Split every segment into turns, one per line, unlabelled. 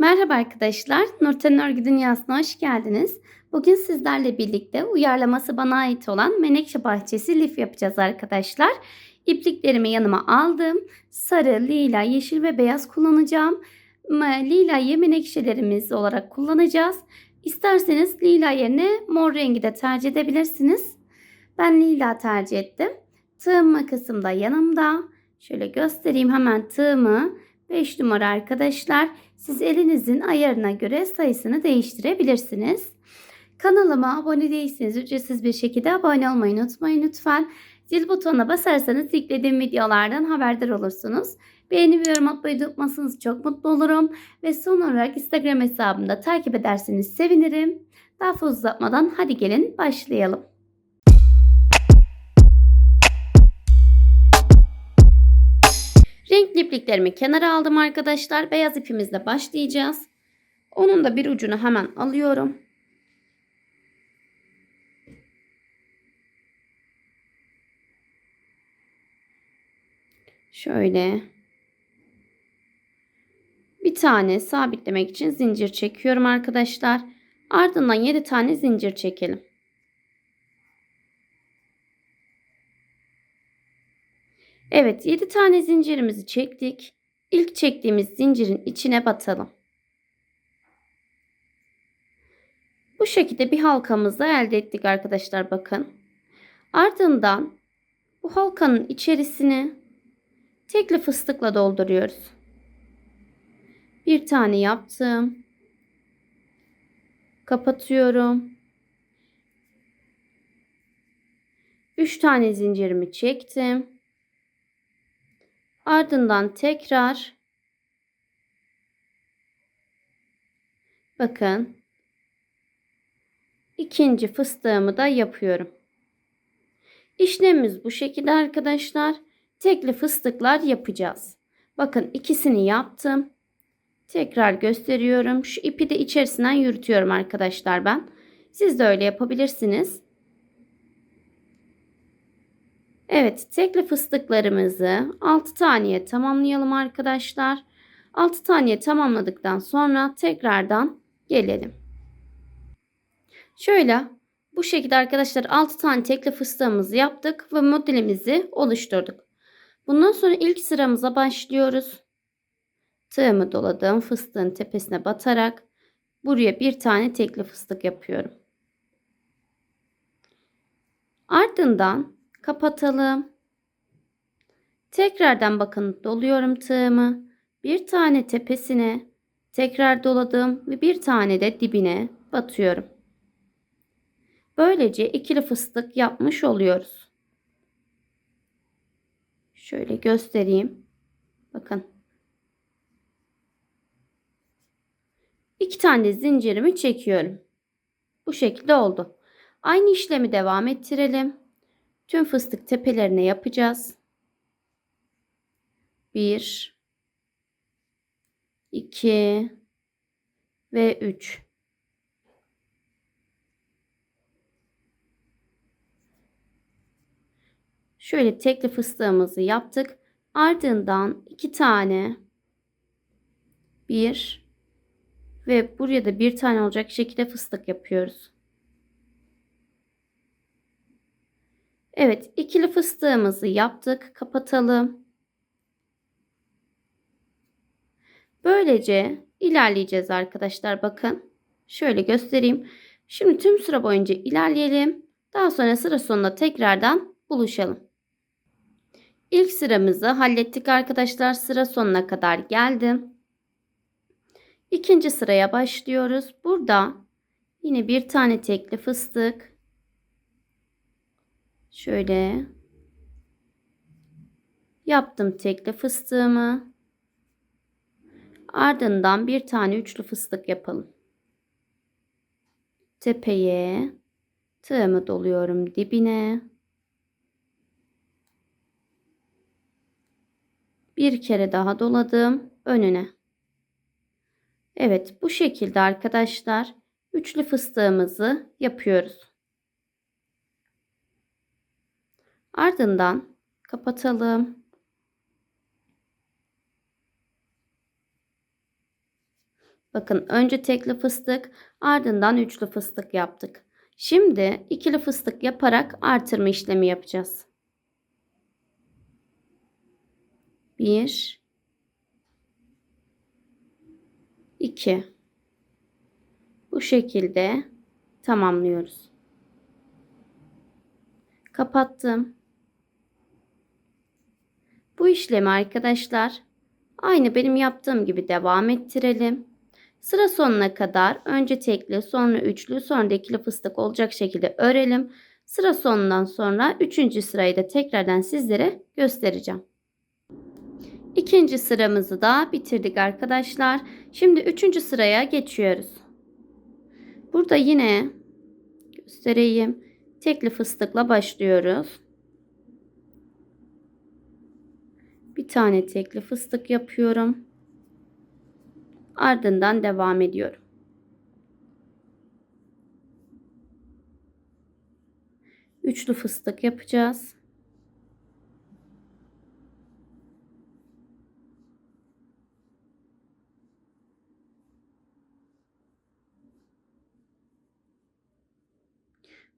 Merhaba arkadaşlar, Nurten Örgü Dünyası'na hoş geldiniz. Bugün sizlerle birlikte uyarlaması bana ait olan Menekşe Bahçesi lif yapacağız arkadaşlar. İpliklerimi yanıma aldım. Sarı, lila, yeşil ve beyaz kullanacağım. Lila'yı menekşelerimiz olarak kullanacağız. İsterseniz lila yerine mor rengi de tercih edebilirsiniz. Ben lila tercih ettim. Tığım makasım da yanımda. Şöyle göstereyim hemen tığımı. 5 numara arkadaşlar. Siz elinizin ayarına göre sayısını değiştirebilirsiniz. Kanalıma abone değilseniz ücretsiz bir şekilde abone olmayı unutmayın lütfen. Zil butonuna basarsanız yüklediğim videolardan haberdar olursunuz. Beğeni ve yorum atmayı unutmazsanız çok mutlu olurum. Ve son olarak Instagram hesabımda takip ederseniz sevinirim. Daha fazla uzatmadan hadi gelin başlayalım. Renkli ipliklerimi kenara aldım arkadaşlar. Beyaz ipimizle başlayacağız. Onun da bir ucunu hemen alıyorum. Şöyle. Bir tane sabitlemek için zincir çekiyorum arkadaşlar. Ardından 7 tane zincir çekelim. Evet 7 tane zincirimizi çektik. İlk çektiğimiz zincirin içine batalım. Bu şekilde bir halkamızı elde ettik arkadaşlar bakın. Ardından bu halkanın içerisini tekli fıstıkla dolduruyoruz. Bir tane yaptım. Kapatıyorum. 3 tane zincirimi çektim. Ardından tekrar bakın ikinci fıstığımı da yapıyorum. İşlemimiz bu şekilde arkadaşlar. Tekli fıstıklar yapacağız. Bakın ikisini yaptım. Tekrar gösteriyorum. Şu ipi de içerisinden yürütüyorum arkadaşlar ben. Siz de öyle yapabilirsiniz. Evet, tekli fıstıklarımızı 6 taneye tamamlayalım arkadaşlar. 6 taneye tamamladıktan sonra tekrardan gelelim. Şöyle bu şekilde arkadaşlar 6 tane tekli fıstığımızı yaptık ve modelimizi oluşturduk. Bundan sonra ilk sıramıza başlıyoruz. Tığımı doladım fıstığın tepesine batarak buraya bir tane tekli fıstık yapıyorum. Ardından kapatalım. Tekrardan bakın doluyorum tığımı. Bir tane tepesine tekrar doladım ve bir tane de dibine batıyorum. Böylece ikili fıstık yapmış oluyoruz. Şöyle göstereyim. Bakın. İki tane zincirimi çekiyorum. Bu şekilde oldu. Aynı işlemi devam ettirelim. Tüm fıstık tepelerine yapacağız. 1 2 ve 3 Şöyle tekli fıstığımızı yaptık. Ardından iki tane bir ve buraya da bir tane olacak şekilde fıstık yapıyoruz. Evet ikili fıstığımızı yaptık. Kapatalım. Böylece ilerleyeceğiz arkadaşlar. Bakın. Şöyle göstereyim. Şimdi tüm sıra boyunca ilerleyelim. Daha sonra sıra sonunda tekrardan buluşalım. İlk sıramızı hallettik arkadaşlar. Sıra sonuna kadar geldim. İkinci sıraya başlıyoruz. Burada yine bir tane tekli fıstık. Şöyle yaptım tekli fıstığımı. Ardından bir tane üçlü fıstık yapalım. Tepeye tığımı doluyorum dibine. Bir kere daha doladım önüne. Evet bu şekilde arkadaşlar üçlü fıstığımızı yapıyoruz. Ardından kapatalım. Bakın önce tekli fıstık ardından üçlü fıstık yaptık. Şimdi ikili fıstık yaparak artırma işlemi yapacağız. 1 2 Bu şekilde tamamlıyoruz. Kapattım. Bu işlemi arkadaşlar aynı benim yaptığım gibi devam ettirelim. Sıra sonuna kadar önce tekli, sonra üçlü, sonra da ikili fıstık olacak şekilde örelim. Sıra sonundan sonra üçüncü sırayı da tekrardan sizlere göstereceğim. İkinci sıramızı da bitirdik arkadaşlar. Şimdi üçüncü sıraya geçiyoruz. Burada yine göstereyim. Tekli fıstıkla başlıyoruz. Bir tane tekli fıstık yapıyorum. Ardından devam ediyorum. Üçlü fıstık yapacağız.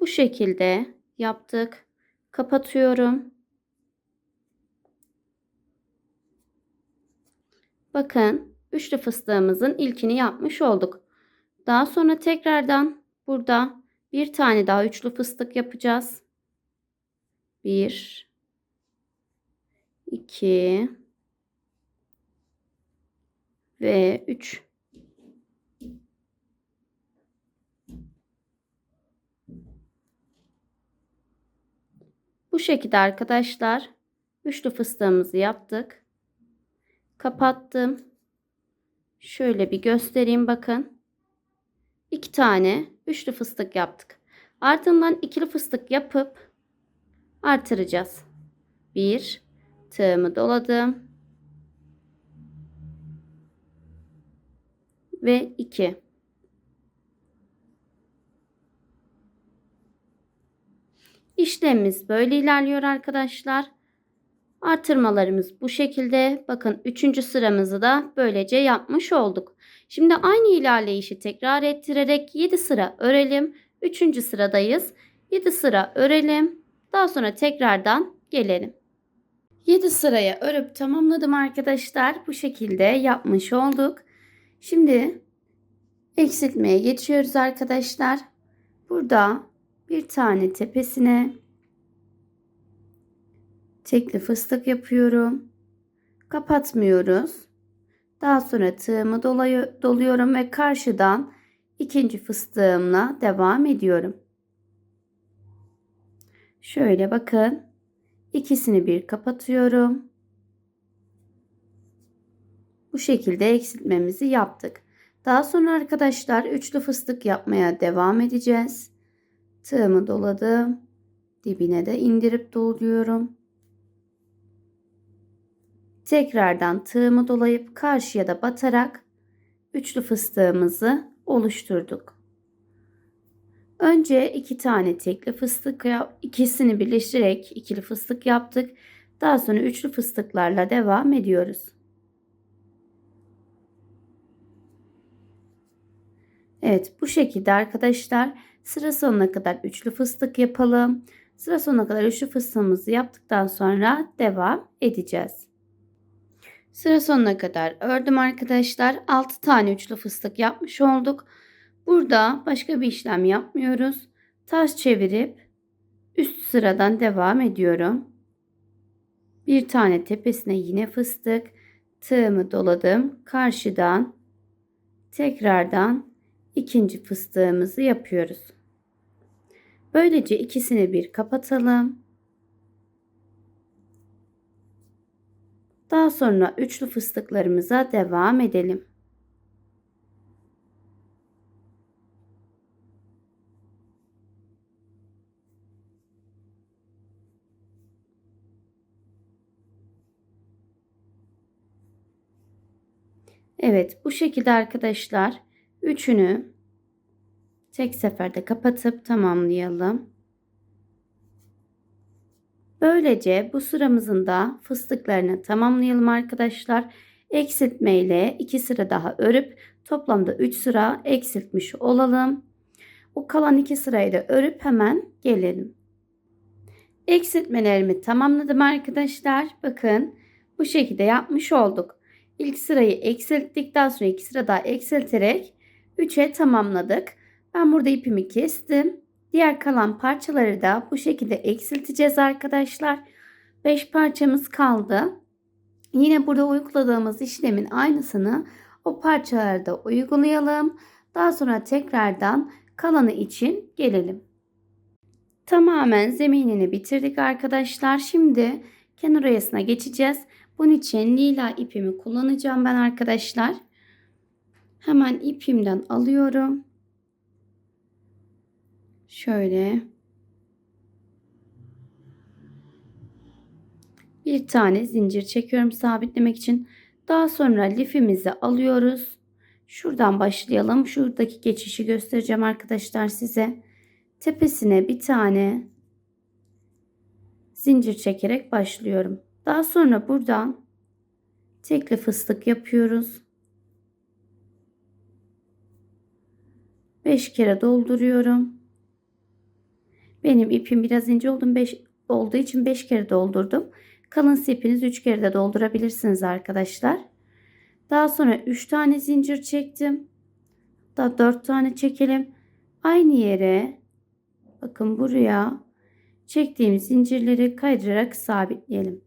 Bu şekilde yaptık. Kapatıyorum. Bakın üçlü fıstığımızın ilkini yapmış olduk. Daha sonra tekrardan burada bir tane daha üçlü fıstık yapacağız. 1 2 ve 3 Bu şekilde arkadaşlar üçlü fıstığımızı yaptık. Kapattım. Şöyle bir göstereyim bakın. İki tane üçlü fıstık yaptık. Ardından ikili fıstık yapıp artıracağız. Bir tığımı doladım. Ve iki. İşlemimiz böyle ilerliyor arkadaşlar. Artırmalarımız bu şekilde. Bakın üçüncü sıramızı da böylece yapmış olduk. Şimdi aynı ilerleyişi tekrar ettirerek 7 sıra örelim. Üçüncü sıradayız. 7 sıra örelim. Daha sonra tekrardan gelelim. 7 sıraya örüp tamamladım arkadaşlar. Bu şekilde yapmış olduk. Şimdi eksiltmeye geçiyoruz arkadaşlar. Burada bir tane tepesine tekli fıstık yapıyorum. Kapatmıyoruz. Daha sonra tığımı doluyorum ve karşıdan ikinci fıstığımla devam ediyorum. Şöyle bakın. İkisini bir kapatıyorum. Bu şekilde eksiltmemizi yaptık. Daha sonra arkadaşlar üçlü fıstık yapmaya devam edeceğiz. Tığımı doladım. Dibine de indirip doluyorum. Tekrardan tığımı dolayıp karşıya da batarak üçlü fıstığımızı oluşturduk. Önce iki tane tekli fıstık ikisini birleştirerek ikili fıstık yaptık. Daha sonra üçlü fıstıklarla devam ediyoruz. Evet bu şekilde arkadaşlar sıra sonuna kadar üçlü fıstık yapalım. Sıra sonuna kadar üçlü fıstığımızı yaptıktan sonra devam edeceğiz. Sıra sonuna kadar ördüm arkadaşlar. 6 tane üçlü fıstık yapmış olduk. Burada başka bir işlem yapmıyoruz. Taş çevirip üst sıradan devam ediyorum. Bir tane tepesine yine fıstık. Tığımı doladım. Karşıdan tekrardan ikinci fıstığımızı yapıyoruz. Böylece ikisini bir kapatalım. Daha sonra üçlü fıstıklarımıza devam edelim. Evet bu şekilde arkadaşlar üçünü tek seferde kapatıp tamamlayalım. Böylece bu sıramızın da fıstıklarını tamamlayalım arkadaşlar. eksiltme ile 2 sıra daha örüp toplamda 3 sıra eksiltmiş olalım. O kalan 2 sırayı da örüp hemen gelelim. Eksiltmelerimi tamamladım arkadaşlar. Bakın bu şekilde yapmış olduk. İlk sırayı eksilttik. Daha sonra 2 sıra daha eksilterek 3'e tamamladık. Ben burada ipimi kestim. Diğer kalan parçaları da bu şekilde eksilteceğiz arkadaşlar. 5 parçamız kaldı. Yine burada uyguladığımız işlemin aynısını o parçalarda uygulayalım. Daha sonra tekrardan kalanı için gelelim. Tamamen zeminini bitirdik arkadaşlar. Şimdi kenar oyasına geçeceğiz. Bunun için lila ipimi kullanacağım ben arkadaşlar. Hemen ipimden alıyorum. Şöyle. Bir tane zincir çekiyorum sabitlemek için. Daha sonra lifimizi alıyoruz. Şuradan başlayalım. Şuradaki geçişi göstereceğim arkadaşlar size. Tepesine bir tane zincir çekerek başlıyorum. Daha sonra buradan tekli fıstık yapıyoruz. 5 kere dolduruyorum. Benim ipim biraz ince oldu, beş, olduğu için 5 kere doldurdum. Kalın ipiniz 3 kere de doldurabilirsiniz arkadaşlar. Daha sonra 3 tane zincir çektim. Daha 4 tane çekelim. Aynı yere bakın buraya çektiğim zincirleri kaydırarak sabitleyelim.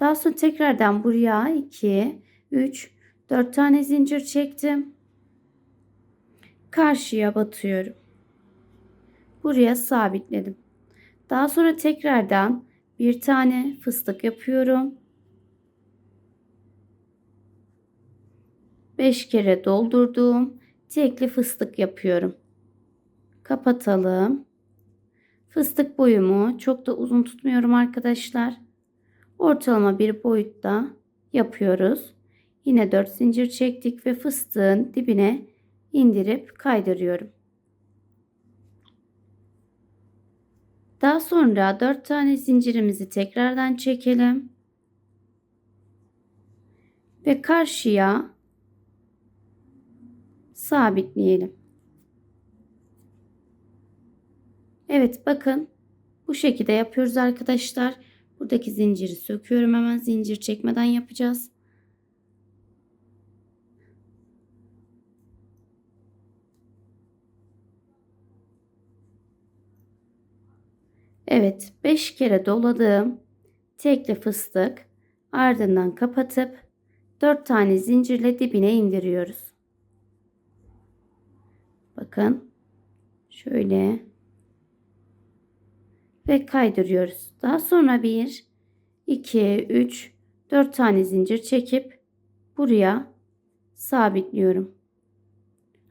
Daha sonra tekrardan buraya 2, 3, 4 tane zincir çektim. Karşıya batıyorum. Buraya sabitledim. Daha sonra tekrardan bir tane fıstık yapıyorum. 5 kere doldurduğum tekli fıstık yapıyorum. Kapatalım. Fıstık boyumu çok da uzun tutmuyorum arkadaşlar. Ortalama bir boyutta yapıyoruz. Yine 4 zincir çektik ve fıstığın dibine indirip kaydırıyorum. Daha sonra 4 tane zincirimizi tekrardan çekelim. Ve karşıya sabitleyelim. Evet bakın bu şekilde yapıyoruz arkadaşlar. Buradaki zinciri söküyorum hemen zincir çekmeden yapacağız. Evet 5 kere doladığım tekli fıstık ardından kapatıp 4 tane zincirle dibine indiriyoruz. Bakın şöyle ve kaydırıyoruz. Daha sonra 1 2 3 4 tane zincir çekip buraya sabitliyorum.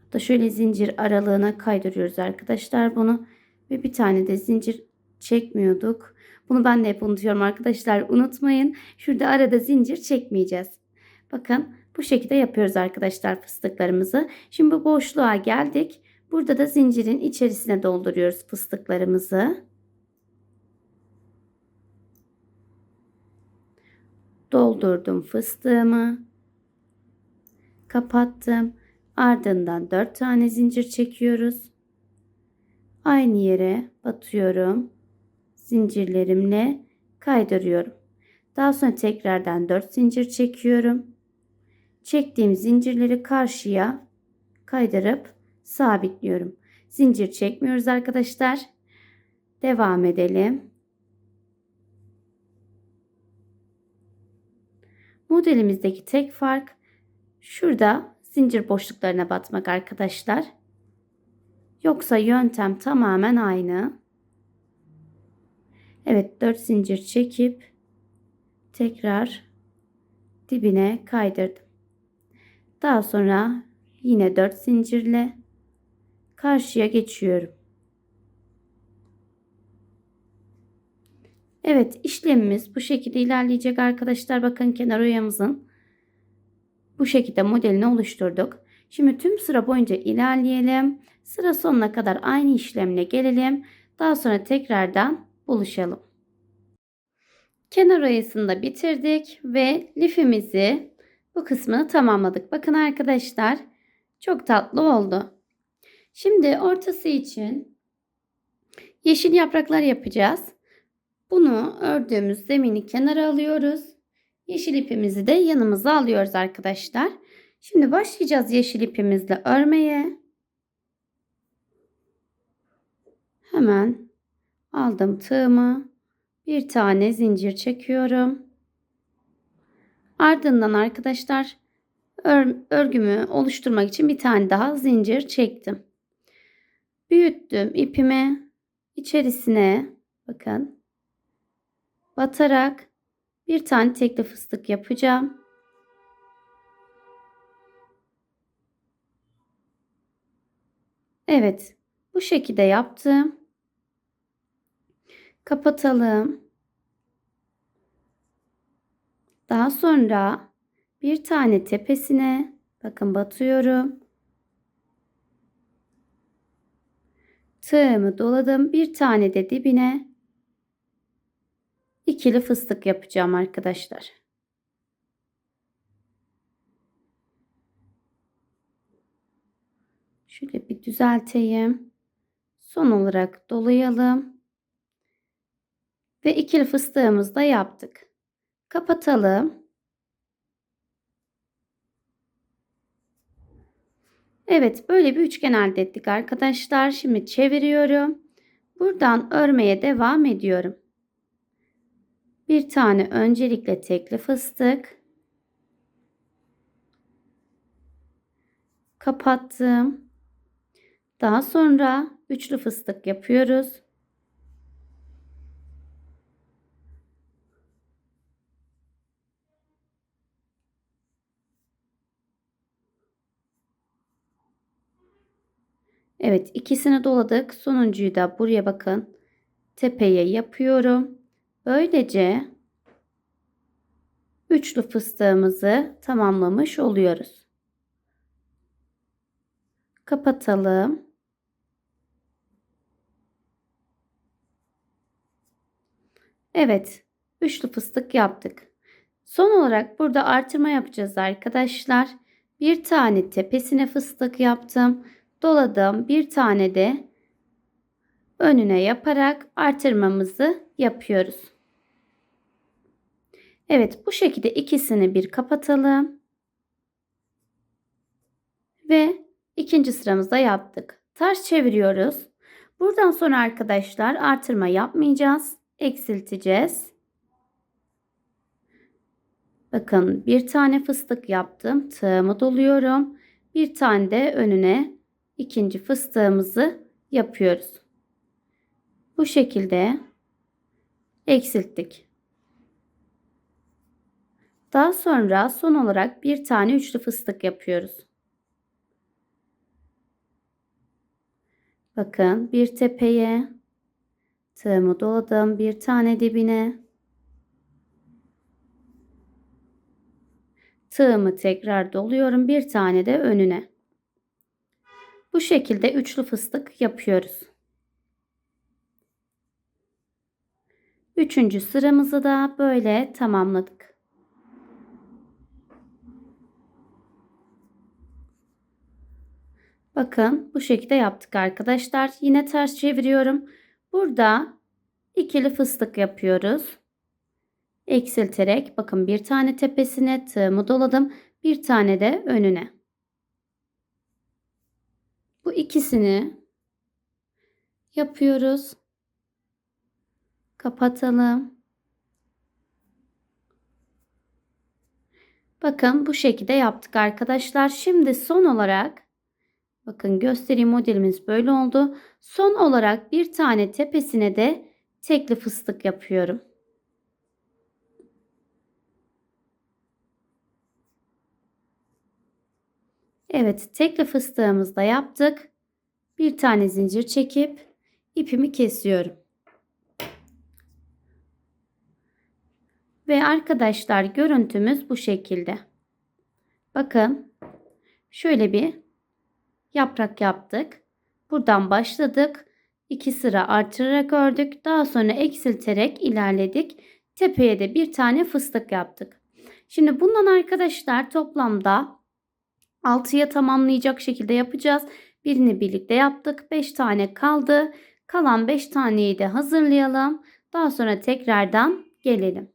Hatta şöyle zincir aralığına kaydırıyoruz arkadaşlar bunu ve bir tane de zincir çekmiyorduk. Bunu ben de hep unutuyorum arkadaşlar. Unutmayın. Şurada arada zincir çekmeyeceğiz. Bakın bu şekilde yapıyoruz arkadaşlar fıstıklarımızı. Şimdi bu boşluğa geldik. Burada da zincirin içerisine dolduruyoruz fıstıklarımızı. Doldurdum fıstığımı. Kapattım. Ardından 4 tane zincir çekiyoruz. Aynı yere batıyorum zincirlerimle kaydırıyorum. Daha sonra tekrardan 4 zincir çekiyorum. Çektiğim zincirleri karşıya kaydırıp sabitliyorum. Zincir çekmiyoruz arkadaşlar. Devam edelim. Modelimizdeki tek fark şurada zincir boşluklarına batmak arkadaşlar. Yoksa yöntem tamamen aynı. Evet 4 zincir çekip tekrar dibine kaydırdım. Daha sonra yine 4 zincirle karşıya geçiyorum. Evet işlemimiz bu şekilde ilerleyecek arkadaşlar. Bakın kenar oyamızın bu şekilde modelini oluşturduk. Şimdi tüm sıra boyunca ilerleyelim. Sıra sonuna kadar aynı işlemle gelelim. Daha sonra tekrardan buluşalım. Kenar oyasını da bitirdik ve lifimizi bu kısmını tamamladık. Bakın arkadaşlar çok tatlı oldu. Şimdi ortası için yeşil yapraklar yapacağız. Bunu ördüğümüz zemini kenara alıyoruz. Yeşil ipimizi de yanımıza alıyoruz arkadaşlar. Şimdi başlayacağız yeşil ipimizle örmeye. Hemen aldım tığımı. Bir tane zincir çekiyorum. Ardından arkadaşlar ör, örgümü oluşturmak için bir tane daha zincir çektim. Büyüttüm ipimi içerisine bakın batarak bir tane tekli fıstık yapacağım. Evet bu şekilde yaptım. Kapatalım. Daha sonra bir tane tepesine bakın batıyorum. Tığımı doladım. Bir tane de dibine ikili fıstık yapacağım arkadaşlar. Şöyle bir düzelteyim. Son olarak dolayalım. Ve ikili fıstığımızı da yaptık. Kapatalım. Evet böyle bir üçgen elde ettik arkadaşlar. Şimdi çeviriyorum. Buradan örmeye devam ediyorum. Bir tane öncelikle tekli fıstık. Kapattım. Daha sonra üçlü fıstık yapıyoruz. Evet ikisini doladık. Sonuncuyu da buraya bakın. Tepeye yapıyorum. Böylece üçlü fıstığımızı tamamlamış oluyoruz. Kapatalım. Evet, üçlü fıstık yaptık. Son olarak burada artırma yapacağız arkadaşlar. Bir tane tepesine fıstık yaptım doladım. Bir tane de önüne yaparak artırmamızı yapıyoruz. Evet bu şekilde ikisini bir kapatalım. Ve ikinci sıramızda yaptık. Ters çeviriyoruz. Buradan sonra arkadaşlar artırma yapmayacağız. Eksilteceğiz. Bakın bir tane fıstık yaptım. Tığımı doluyorum. Bir tane de önüne ikinci fıstığımızı yapıyoruz. Bu şekilde eksilttik. Daha sonra son olarak bir tane üçlü fıstık yapıyoruz. Bakın bir tepeye tığımı doladım bir tane dibine tığımı tekrar doluyorum bir tane de önüne. Bu şekilde üçlü fıstık yapıyoruz. Üçüncü sıramızı da böyle tamamladık. Bakın bu şekilde yaptık arkadaşlar. Yine ters çeviriyorum. Burada ikili fıstık yapıyoruz. Eksilterek bakın bir tane tepesine tığımı doladım. Bir tane de önüne. Bu ikisini yapıyoruz. Kapatalım. Bakın bu şekilde yaptık arkadaşlar. Şimdi son olarak bakın göstereyim modelimiz böyle oldu. Son olarak bir tane tepesine de tekli fıstık yapıyorum. Evet tekli fıstığımızı da yaptık. Bir tane zincir çekip ipimi kesiyorum. Ve arkadaşlar görüntümüz bu şekilde. Bakın şöyle bir yaprak yaptık. Buradan başladık. İki sıra artırarak ördük. Daha sonra eksilterek ilerledik. Tepeye de bir tane fıstık yaptık. Şimdi bundan arkadaşlar toplamda 6'ya tamamlayacak şekilde yapacağız. Birini birlikte yaptık. 5 tane kaldı. Kalan 5 taneyi de hazırlayalım. Daha sonra tekrardan gelelim.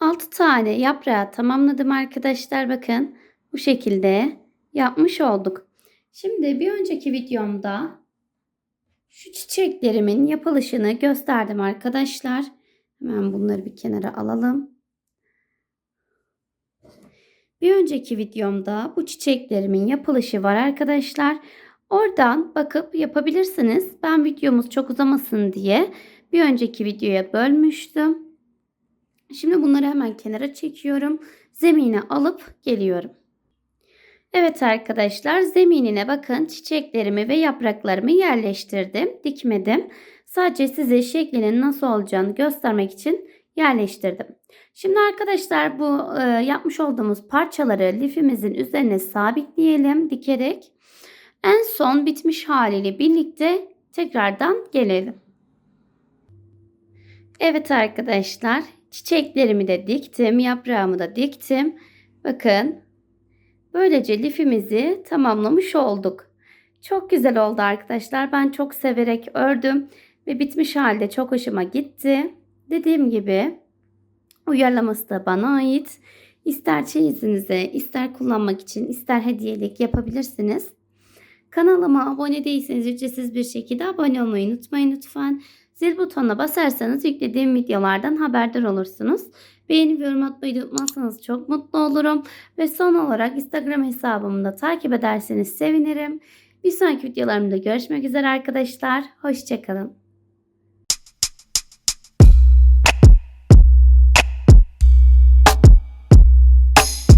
6 tane yaprağı tamamladım arkadaşlar. Bakın bu şekilde yapmış olduk. Şimdi bir önceki videomda şu çiçeklerimin yapılışını gösterdim arkadaşlar. Hemen bunları bir kenara alalım. Bir önceki videomda bu çiçeklerimin yapılışı var arkadaşlar. Oradan bakıp yapabilirsiniz. Ben videomuz çok uzamasın diye bir önceki videoya bölmüştüm. Şimdi bunları hemen kenara çekiyorum. Zemine alıp geliyorum. Evet arkadaşlar zeminine bakın çiçeklerimi ve yapraklarımı yerleştirdim. Dikmedim. Sadece size şeklinin nasıl olacağını göstermek için yerleştirdim. Şimdi arkadaşlar bu e, yapmış olduğumuz parçaları lifimizin üzerine sabitleyelim dikerek. En son bitmiş haliyle birlikte tekrardan gelelim. Evet arkadaşlar çiçeklerimi de diktim, yaprağımı da diktim. Bakın böylece lifimizi tamamlamış olduk. Çok güzel oldu arkadaşlar. Ben çok severek ördüm ve bitmiş halde çok hoşuma gitti. Dediğim gibi uyarlaması da bana ait. İster çeyizinize, ister kullanmak için, ister hediyelik yapabilirsiniz. Kanalıma abone değilseniz ücretsiz bir şekilde abone olmayı unutmayın lütfen. Zil butonuna basarsanız yüklediğim videolardan haberdar olursunuz. Beğeni ve yorum atmayı unutmazsanız çok mutlu olurum. Ve son olarak Instagram hesabımı da takip ederseniz sevinirim. Bir sonraki videolarımda görüşmek üzere arkadaşlar. Hoşçakalın.